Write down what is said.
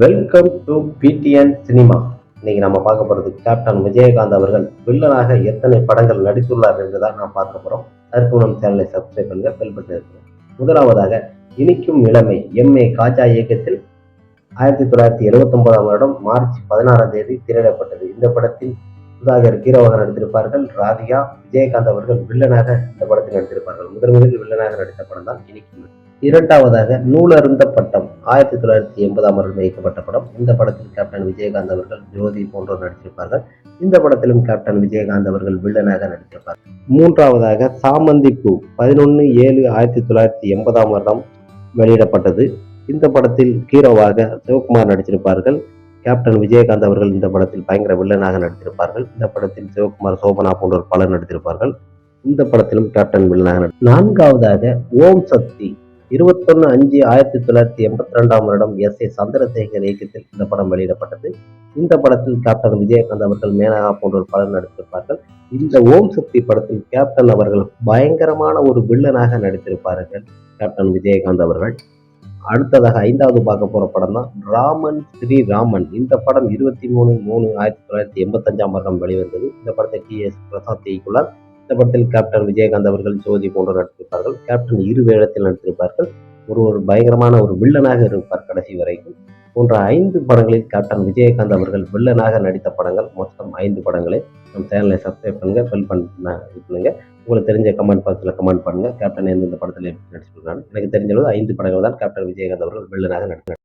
Welcome to PTN cinema இன்னைக்கு நம்ம பார்க்க போறது கேப்டன் விஜயகாந்த் அவர்கள் வில்லனாக எத்தனை படங்கள் நடித்துள்ளார் என்றுதான் நாம் பார்க்க போறோம். அதற்கு நம் சேனலை சப்ஸ்கிரைப் பண்ணுங்க பெல் பட்டன் இருக்கு முதலாவதாக இனிக்கும் இளமை எம்ஏ காஜா இயக்கத்தில் ஆயிரத்தி தொள்ளாயிரத்தி எழுபத்தி ஒன்பதாம் வருடம் மார்ச் பதினாறாம் தேதி திரையிடப்பட்டது. இந்த படத்தில் சுதாகர் ஹீரோவாக நடித்திருப்பார்கள். ராதிகா விஜயகாந்த் அவர்கள் வில்லனாக இந்த படத்தில் நடித்திருப்பார்கள். முதன் முதலில் வில்லனாக நடித்த படம் தான் இனிக்கும் இளமை. இரண்டாவதாக நூலருந்த பட்டம் ஆயிரத்தி தொள்ளாயிரத்தி எண்பதாம் வருடம் வைக்கப்பட்ட படம். இந்த படத்தில் கேப்டன் விஜயகாந்த் அவர்கள் ஜோதி போன்றோர் நடித்திருப்பார்கள். இந்த படத்திலும் கேப்டன் விஜயகாந்த் அவர்கள் வில்லனாக நடித்திருப்பார். மூன்றாவதாக சாமந்தி பூ பதினொன்று ஏழு ஆயிரத்தி தொள்ளாயிரத்தி எண்பதாம் வருடம் வெளியிடப்பட்டது. இந்த படத்தில் ஹீரோவாக சிவகுமார் நடித்திருப்பார்கள். கேப்டன் விஜயகாந்த் அவர்கள் இந்த படத்தில் பயங்கர வில்லனாக நடித்திருப்பார்கள். இந்த படத்தில் சிவகுமார் சோபனா போன்றோர் பலர் நடித்திருப்பார்கள். இந்த படத்திலும் கேப்டன் வில்லனாக நான்காவதாக ஓம் சக்தி இருபத்தொன்னு அஞ்சு ஆயிரத்தி தொள்ளாயிரத்தி எண்பத்தி ரெண்டாம் வருடம் எஸ் ஏ சந்திரசேகர் இயக்கத்தில் இந்த படம் வெளியிடப்பட்டது. இந்த படத்தில் கேப்டன் விஜயகாந்த் அவர்கள் மேனகா போன்றோர் பலர் நடித்திருப்பார்கள். இந்த ஓம் சக்தி படத்தில் கேப்டன் அவர்கள் பயங்கரமான ஒரு வில்லனாக நடித்திருப்பார்கள் கேப்டன் விஜயகாந்த் அவர்கள். அடுத்ததாக ஐந்தாவது பார்க்க போற படம் தான் ராமன் ஸ்ரீ ராமன் இந்த படம் இருபத்தி மூணு மூணு ஆயிரத்தி தொள்ளாயிரத்தி எண்பத்தஞ்சாம் வருடம் வெளிவந்தது. இந்த படத்தை டி எஸ் பிரசாத் இயக்குள்ளார் இந்த படத்தில் கேப்டன் விஜயகாந்த் அவர்கள் ஜோதி போன்று நடித்திருப்பார்கள். கேப்டன் இரு வேடத்தில் நடித்திருப்பார்கள். ஒரு ஒரு பயங்கரமான ஒரு வில்லனாக இருப்பார் கடைசி வரைக்கும். போன்ற ஐந்து படங்களில் கேப்டன் விஜயகாந்த் அவர்கள் வில்லனாக நடித்த படங்கள் மொத்தம் ஐந்து படங்களை நம்ம சேனலை சப்ஸ்கிரைப் பண்ணுங்க ஃபில் பண்ண இது பண்ணுங்கள் உங்களுக்கு தெரிஞ்ச கமெண்ட் பாக்ஸில் கமெண்ட் பண்ணுங்க. கேப்டன் எந்தெந்த படத்தில் நடிச்சிருக்காங்க எனக்கு தெரிஞ்சளவு ஐந்து படங்கள் தான் கேப்டன் விஜயகாந்த் அவர்கள் வில்லனாக நடித்தார்